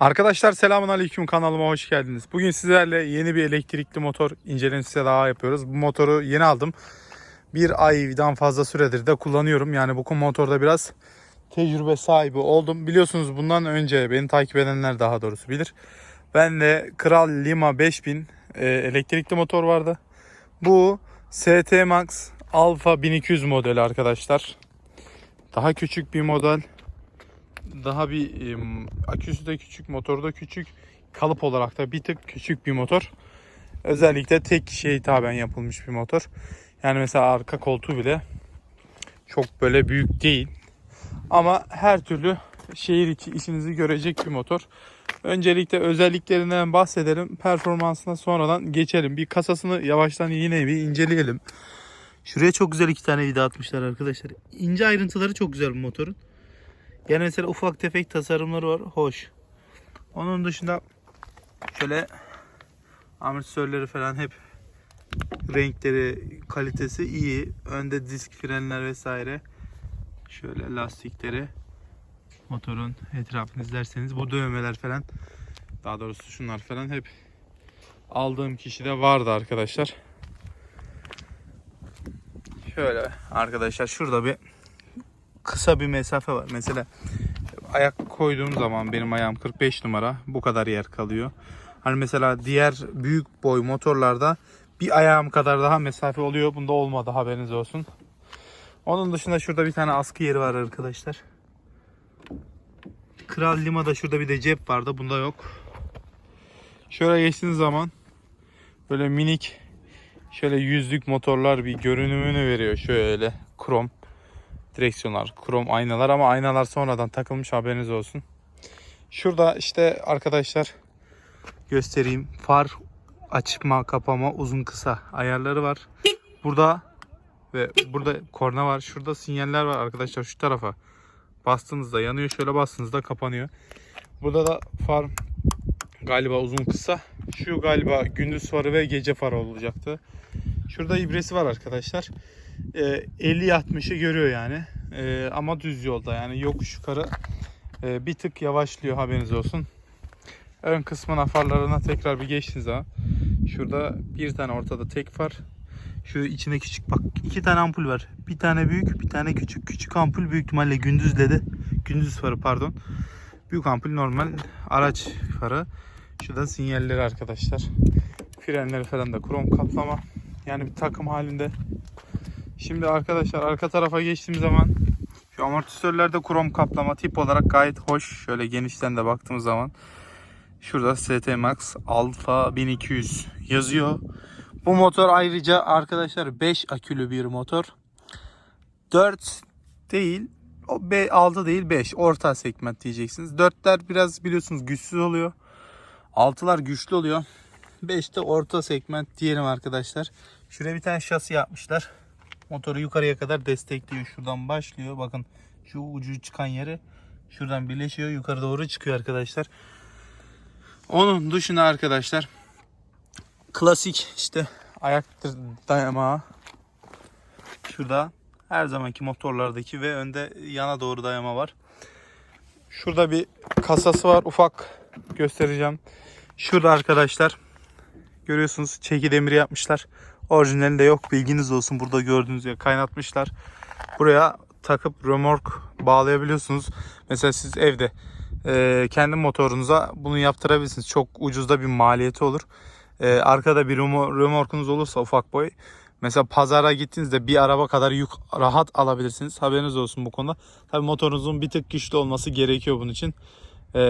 Arkadaşlar selamun aleyküm kanalıma hoş geldiniz. Bugün sizlerle yeni bir elektrikli motor incelemesi daha yapıyoruz. Bu motoru yeni aldım. Bir aydan fazla süredir de kullanıyorum. Yani bu motorda biraz tecrübe sahibi oldum. Biliyorsunuz bundan önce beni takip edenler daha doğrusu bilir. Ben de Kral Lima 5000 e, elektrikli motor vardı. Bu ST Max Alpha 1200 modeli arkadaşlar. Daha küçük bir model daha bir em, aküsü de küçük, motoru da küçük. Kalıp olarak da bir tık küçük bir motor. Özellikle tek kişiye hitaben yapılmış bir motor. Yani mesela arka koltuğu bile çok böyle büyük değil. Ama her türlü şehir içi işinizi görecek bir motor. Öncelikle özelliklerinden bahsedelim. Performansına sonradan geçelim. Bir kasasını yavaştan yine bir inceleyelim. Şuraya çok güzel iki tane vida atmışlar arkadaşlar. İnce ayrıntıları çok güzel bu motorun. Yani mesela ufak tefek tasarımları var. Hoş. Onun dışında şöyle amortisörleri falan hep renkleri, kalitesi iyi. Önde disk frenler vesaire. Şöyle lastikleri motorun etrafını izlerseniz bu dövmeler falan daha doğrusu şunlar falan hep aldığım kişide vardı arkadaşlar. Şöyle arkadaşlar şurada bir kısa bir mesafe var. Mesela ayak koyduğum zaman benim ayağım 45 numara bu kadar yer kalıyor. Hani mesela diğer büyük boy motorlarda bir ayağım kadar daha mesafe oluyor. Bunda olmadı haberiniz olsun. Onun dışında şurada bir tane askı yeri var arkadaşlar. Kral Lima'da şurada bir de cep vardı. Bunda yok. Şöyle geçtiğiniz zaman böyle minik şöyle yüzlük motorlar bir görünümünü veriyor. Şöyle krom direksiyonlar, krom aynalar ama aynalar sonradan takılmış haberiniz olsun. Şurada işte arkadaşlar göstereyim. Far açma, kapama, uzun kısa ayarları var. Burada ve burada korna var. Şurada sinyaller var arkadaşlar şu tarafa. Bastığınızda yanıyor, şöyle bastığınızda kapanıyor. Burada da far galiba uzun kısa. Şu galiba gündüz farı ve gece farı olacaktı. Şurada ibresi var arkadaşlar. Ee, 50-60'ı görüyor yani. Ee, ama düz yolda yani yokuş yukarı e, bir tık yavaşlıyor haberiniz olsun. Ön kısmına farlarına tekrar bir geçtiğiniz zaman şurada bir tane ortada tek far. Şu içinde küçük bak iki tane ampul var. Bir tane büyük bir tane küçük. Küçük ampul büyük ihtimalle gündüz ledi. Gündüz farı pardon. Büyük ampul normal araç farı. Şurada sinyalleri arkadaşlar. Frenleri falan da krom kaplama. Yani bir takım halinde. Şimdi arkadaşlar arka tarafa geçtiğim zaman şu amortisörlerde krom kaplama tip olarak gayet hoş. Şöyle genişten de baktığımız zaman şurada ST Max Alpha 1200 yazıyor. Bu motor ayrıca arkadaşlar 5 akülü bir motor. 4 değil o 6 değil 5 orta segment diyeceksiniz. 4'ler biraz biliyorsunuz güçsüz oluyor. 6'lar güçlü oluyor. 5 de orta segment diyelim arkadaşlar. Şuraya bir tane şasi yapmışlar. Motoru yukarıya kadar destekliyor. Şuradan başlıyor. Bakın şu ucu çıkan yeri şuradan birleşiyor. Yukarı doğru çıkıyor arkadaşlar. Onun dışında arkadaşlar klasik işte ayaktır dayamağı şurada her zamanki motorlardaki ve önde yana doğru dayama var. Şurada bir kasası var. Ufak göstereceğim. Şurada arkadaşlar görüyorsunuz çeki demiri yapmışlar. Orijinalinde yok bilginiz olsun. Burada gördüğünüz gibi kaynatmışlar. Buraya takıp römork bağlayabiliyorsunuz. Mesela siz evde e, kendi motorunuza bunu yaptırabilirsiniz. Çok ucuzda bir maliyeti olur. E, arkada bir römo- römorkunuz olursa ufak boy. Mesela pazara gittiğinizde bir araba kadar yük rahat alabilirsiniz. Haberiniz olsun bu konuda. Tabii motorunuzun bir tık güçlü olması gerekiyor bunun için. E,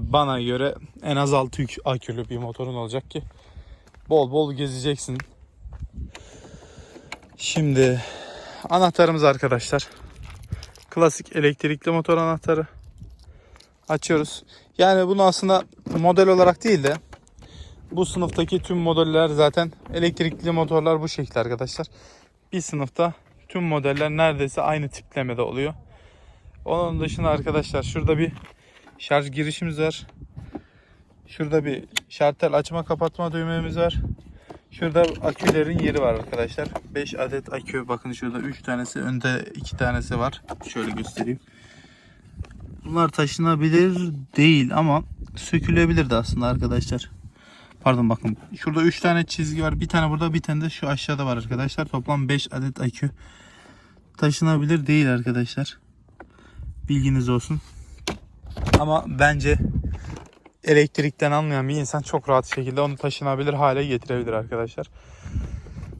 bana göre en az 6 yük akülü bir motorun olacak ki bol bol gezeceksin. Şimdi anahtarımız arkadaşlar. Klasik elektrikli motor anahtarı. Açıyoruz. Yani bunu aslında model olarak değil de bu sınıftaki tüm modeller zaten elektrikli motorlar bu şekilde arkadaşlar. Bir sınıfta tüm modeller neredeyse aynı tiplemede oluyor. Onun dışında arkadaşlar şurada bir şarj girişimiz var. Şurada bir şartel açma kapatma düğmemiz var. Şurada akülerin yeri var arkadaşlar. 5 adet akü. Bakın şurada 3 tanesi önde 2 tanesi var. Şöyle göstereyim. Bunlar taşınabilir değil ama sökülebilir de aslında arkadaşlar. Pardon bakın. Şurada 3 tane çizgi var. Bir tane burada bir tane de şu aşağıda var arkadaşlar. Toplam 5 adet akü. Taşınabilir değil arkadaşlar. Bilginiz olsun. Ama bence elektrikten anlayan bir insan çok rahat şekilde onu taşınabilir hale getirebilir arkadaşlar.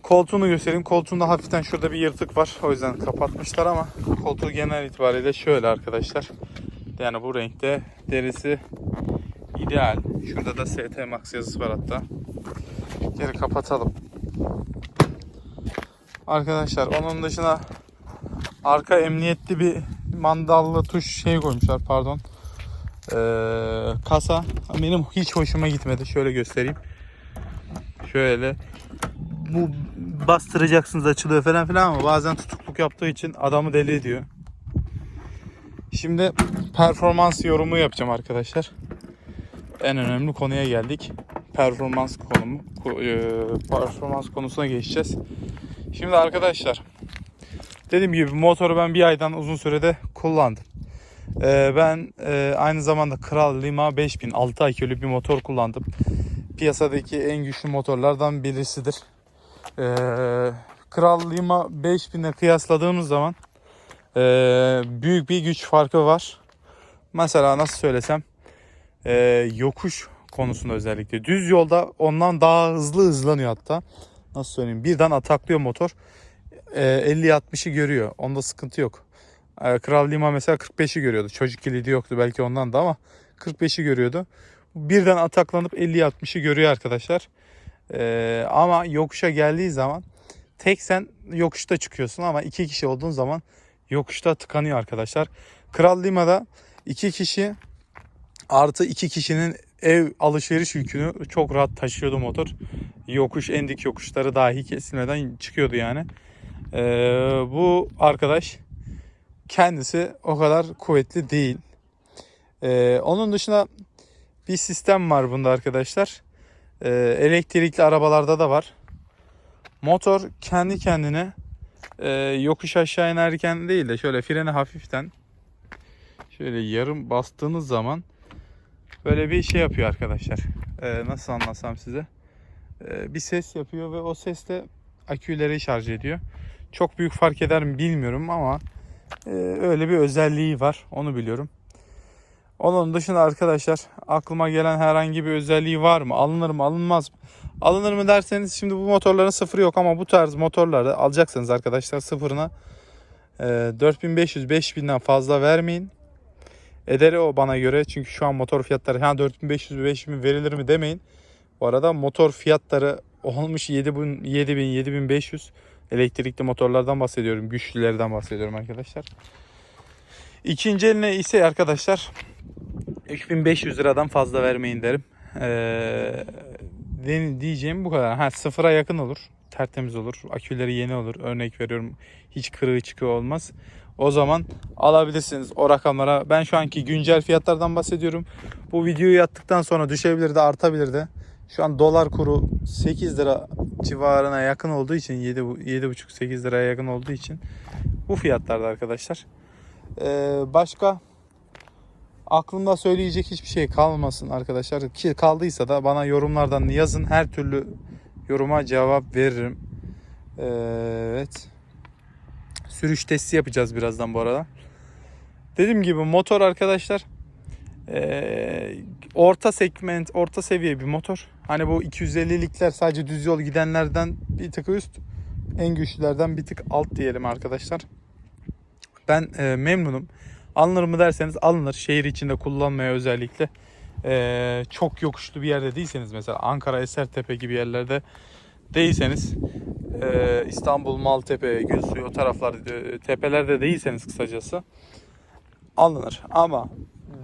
Koltuğunu göstereyim. Koltuğunda hafiften şurada bir yırtık var. O yüzden kapatmışlar ama koltuğu genel itibariyle şöyle arkadaşlar. Yani bu renkte derisi ideal. Şurada da ST Max yazısı var hatta. Geri kapatalım. Arkadaşlar onun dışında arka emniyetli bir mandallı tuş şey koymuşlar pardon. Ee, kasa benim hiç hoşuma gitmedi. Şöyle göstereyim. Şöyle bu bastıracaksınız açılıyor falan filan ama bazen tutukluk yaptığı için adamı deli ediyor. Şimdi performans yorumu yapacağım arkadaşlar. En önemli konuya geldik. Performans konumu ko- e, performans konusuna geçeceğiz. Şimdi arkadaşlar dediğim gibi motoru ben bir aydan uzun sürede kullandım. Ee, ben e, aynı zamanda Kral Lima 5000 6 akülü bir motor kullandım. Piyasadaki en güçlü motorlardan birisidir. Ee, Kral Lima 5000'e kıyasladığımız zaman e, büyük bir güç farkı var. Mesela nasıl söylesem e, yokuş konusunda özellikle düz yolda ondan daha hızlı hızlanıyor hatta. Nasıl söyleyeyim birden ataklıyor motor. E, 50-60'ı görüyor. Onda sıkıntı yok. E, Kral Lima mesela 45'i görüyordu. Çocuk kilidi yoktu belki ondan da ama 45'i görüyordu. Birden ataklanıp 50-60'ı görüyor arkadaşlar. Ee, ama yokuşa geldiği zaman tek sen yokuşta çıkıyorsun ama iki kişi olduğun zaman yokuşta tıkanıyor arkadaşlar. Kral Lima'da iki kişi artı iki kişinin ev alışveriş yükünü çok rahat taşıyordu motor. Yokuş en dik yokuşları dahi kesilmeden çıkıyordu yani. Ee, bu arkadaş kendisi o kadar kuvvetli değil. Ee, onun dışında bir sistem var bunda arkadaşlar. Ee, elektrikli arabalarda da var. Motor kendi kendine e, yokuş aşağı inerken değil de şöyle freni hafiften şöyle yarım bastığınız zaman böyle bir şey yapıyor arkadaşlar. Ee, nasıl anlatsam size? Ee, bir ses yapıyor ve o ses de aküleri şarj ediyor. Çok büyük fark eder mi bilmiyorum ama e, öyle bir özelliği var. Onu biliyorum. Onun dışında arkadaşlar aklıma gelen herhangi bir özelliği var mı? Alınır mı alınmaz mı? Alınır mı derseniz şimdi bu motorların sıfırı yok ama bu tarz motorları alacaksanız arkadaşlar sıfırına e, 4500-5000'den fazla vermeyin. Ederi o bana göre çünkü şu an motor fiyatları ha 4500-5000 verilir mi demeyin. Bu arada motor fiyatları olmuş 7000 7000-7500 elektrikli motorlardan bahsediyorum. Güçlülerden bahsediyorum arkadaşlar. İkinci eline ise arkadaşlar 3500 liradan fazla vermeyin derim. Ee, diyeceğim bu kadar. Ha sıfıra yakın olur. Tertemiz olur. Aküleri yeni olur. Örnek veriyorum. Hiç kırığı çıkığı olmaz. O zaman alabilirsiniz o rakamlara. Ben şu anki güncel fiyatlardan bahsediyorum. Bu videoyu attıktan sonra düşebilir de artabilir de. Şu an dolar kuru 8 lira civarına yakın olduğu için 7 7,5-8 liraya yakın olduğu için bu fiyatlarda arkadaşlar. Ee, başka aklımda söyleyecek hiçbir şey kalmasın arkadaşlar. Ki kaldıysa da bana yorumlardan yazın. Her türlü yoruma cevap veririm. Ee, evet. Sürüş testi yapacağız birazdan bu arada. Dediğim gibi motor arkadaşlar ee, orta segment, orta seviye bir motor. Hani bu 250'likler sadece düz yol gidenlerden bir tık üst. En güçlülerden bir tık alt diyelim arkadaşlar. Ben e, memnunum. Alınır mı derseniz alınır. Şehir içinde kullanmaya özellikle. E, çok yokuşlu bir yerde değilseniz mesela Ankara Esertepe gibi yerlerde değilseniz e, İstanbul Maltepe, Gülsuyu o taraflar e, tepelerde değilseniz kısacası alınır. Ama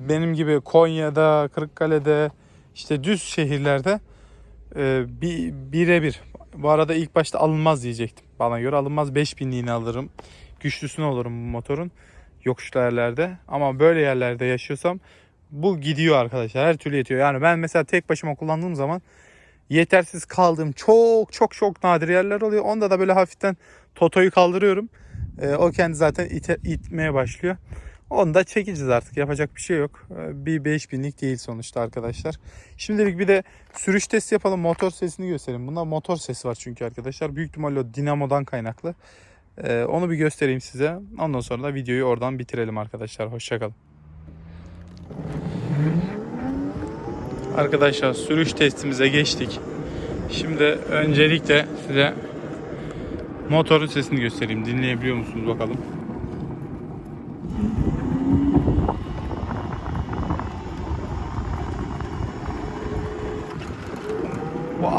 benim gibi Konya'da, Kırıkkale'de işte düz şehirlerde e, bir birebir. Bu arada ilk başta alınmaz diyecektim. Bana göre alınmaz 5000'liğini alırım. Güçlüsünü alırım bu motorun yokuşlu yerlerde. Ama böyle yerlerde yaşıyorsam bu gidiyor arkadaşlar. Her türlü yetiyor. Yani ben mesela tek başıma kullandığım zaman yetersiz kaldığım çok çok çok nadir yerler oluyor. Onda da böyle hafiften totoyu kaldırıyorum. E, o kendi zaten ite, itmeye başlıyor. Onu da çekeceğiz artık. Yapacak bir şey yok. Ee, Bir 5000'lik değil sonuçta arkadaşlar. Şimdilik bir de sürüş testi yapalım. Motor sesini göstereyim. Bunda motor sesi var çünkü arkadaşlar. Büyük ihtimalle o dinamodan kaynaklı. Ee, onu bir göstereyim size. Ondan sonra da videoyu oradan bitirelim arkadaşlar. Hoşçakalın. Arkadaşlar sürüş testimize geçtik. Şimdi öncelikle size motorun sesini göstereyim. Dinleyebiliyor musunuz bakalım.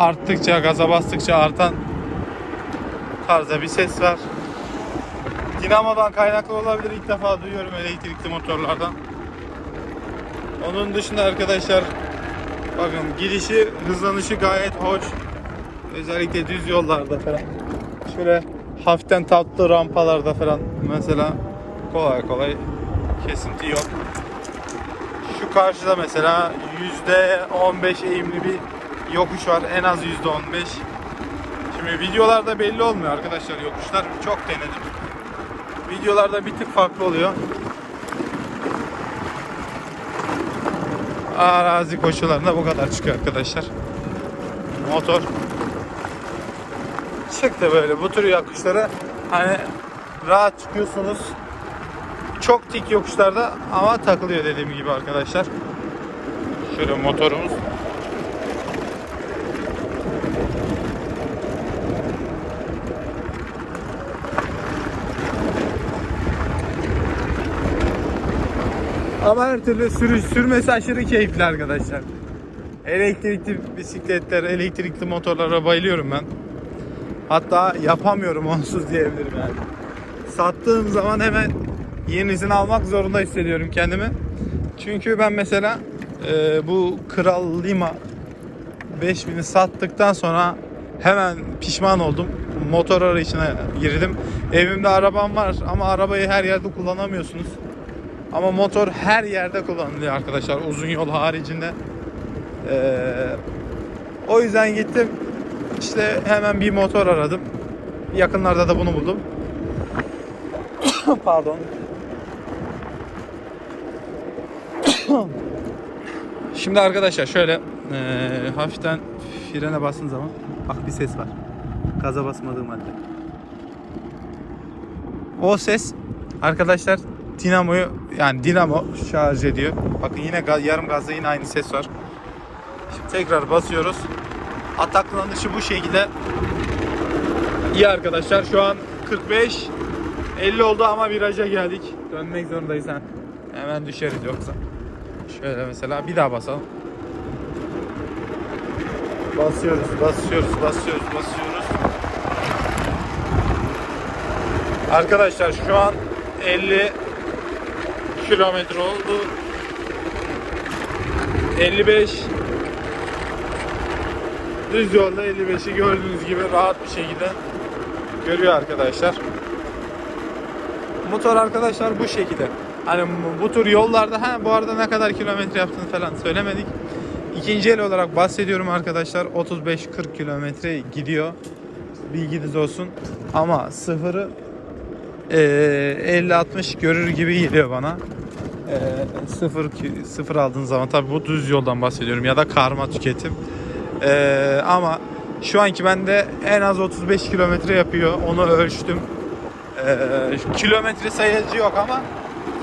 Arttıkça, gaza bastıkça artan tarzda bir ses var. Dinamodan kaynaklı olabilir. İlk defa duyuyorum elektrikli motorlardan. Onun dışında arkadaşlar bakın gidişi, hızlanışı gayet hoş. Özellikle düz yollarda falan. Şöyle hafiften tatlı rampalarda falan mesela kolay kolay kesinti yok. Şu karşıda mesela %15 eğimli bir yokuş var. En az %15. Şimdi videolarda belli olmuyor arkadaşlar yokuşlar. Çok denedim. Videolarda bir tık farklı oluyor. Arazi koşularında bu kadar çıkıyor arkadaşlar. Motor çıktı böyle bu tür yokuşlara hani rahat çıkıyorsunuz. Çok dik yokuşlarda ama takılıyor dediğim gibi arkadaşlar. Şöyle motorumuz. Ama her türlü sürüş sürmesi aşırı keyifli arkadaşlar. Elektrikli bisikletler, elektrikli motorlara bayılıyorum ben. Hatta yapamıyorum onsuz diyebilirim yani. Sattığım zaman hemen yenisini almak zorunda hissediyorum kendimi. Çünkü ben mesela e, bu Kral Lima 5000'i sattıktan sonra hemen pişman oldum. Motor arayışına girdim. Evimde arabam var ama arabayı her yerde kullanamıyorsunuz. Ama motor her yerde kullanılıyor arkadaşlar uzun yol haricinde. Ee, o yüzden gittim işte hemen bir motor aradım. Yakınlarda da bunu buldum. Pardon. Şimdi arkadaşlar şöyle ee, hafiften frene bastığın zaman bak bir ses var. Gaza basmadığım halde. O ses arkadaşlar dinamoyu yani dinamo şarj ediyor. Bakın yine ga- yarım gazda yine aynı ses var. Şimdi tekrar basıyoruz. Ataklanışı bu şekilde. İyi arkadaşlar şu an 45 50 oldu ama viraja geldik. Dönmek zorundayız ha. Hemen düşeriz yoksa. Şöyle mesela bir daha basalım. Basıyoruz, basıyoruz, basıyoruz, basıyoruz. Arkadaşlar şu an 50 kilometre oldu. 55 düz yolda 55'i gördüğünüz gibi rahat bir şekilde görüyor arkadaşlar. Motor arkadaşlar bu şekilde. Hani bu tür yollarda ha bu arada ne kadar kilometre yaptığını falan söylemedik. İkinci el olarak bahsediyorum arkadaşlar. 35-40 kilometre gidiyor. Bilginiz olsun. Ama sıfırı 50-60 görür gibi geliyor bana. Eee, sıfır, sıfır aldığın zaman tabi bu düz yoldan bahsediyorum ya da karma tüketim. Eee, ama şu anki bende en az 35 kilometre yapıyor. Onu ölçtüm. Eee, kilometre sayacı yok ama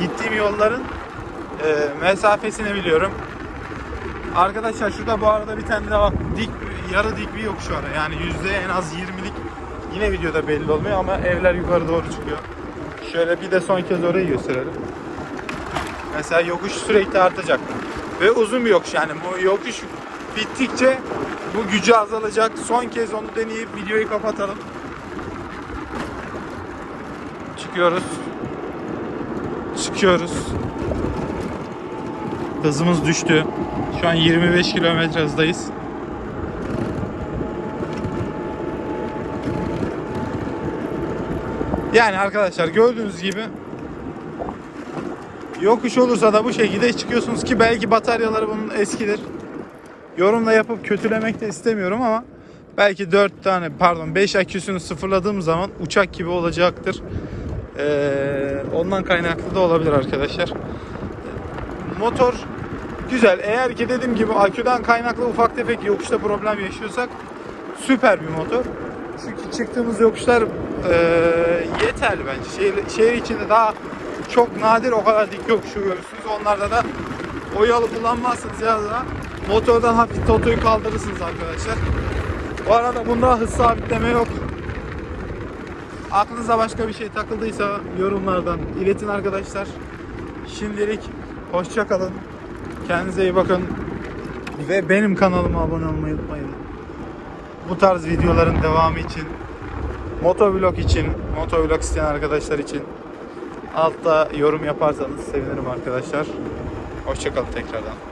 gittiğim yolların eee, mesafesini biliyorum. Arkadaşlar şurada bu arada bir tane daha dik yarı dik bir yokuş var. Yani yüzde en az 20'lik yine videoda belli olmuyor ama evler yukarı doğru çıkıyor. Şöyle bir de son kez orayı gösterelim. Mesela yokuş sürekli artacak. Ve uzun bir yokuş yani bu yokuş bittikçe bu gücü azalacak. Son kez onu deneyip videoyu kapatalım. Çıkıyoruz. Çıkıyoruz. Hızımız düştü. Şu an 25 kilometre hızdayız. Yani arkadaşlar gördüğünüz gibi yokuş olursa da bu şekilde çıkıyorsunuz ki belki bataryaları bunun eskidir. Yorumla yapıp kötülemek de istemiyorum ama belki 4 tane pardon 5 aküsünü sıfırladığım zaman uçak gibi olacaktır. Ee, ondan kaynaklı da olabilir arkadaşlar. Motor güzel. Eğer ki dediğim gibi aküden kaynaklı ufak tefek yokuşta problem yaşıyorsak süper bir motor. Çünkü çıktığımız yokuşlar e, yeterli bence. Şehir, şehir içinde daha çok nadir o kadar dik yokuşu görürsünüz. Onlarda da o yolu kullanmazsınız ya da motordan hafif totoyu kaldırırsınız arkadaşlar. Bu arada bunda hız sabitleme yok. Aklınıza başka bir şey takıldıysa yorumlardan iletin arkadaşlar. Şimdilik hoşça kalın. Kendinize iyi bakın. Ve benim kanalıma abone olmayı unutmayın. Bu tarz videoların devamı için, motovlog için, motovlog isteyen arkadaşlar için altta yorum yaparsanız sevinirim arkadaşlar. Hoşça kalın tekrardan.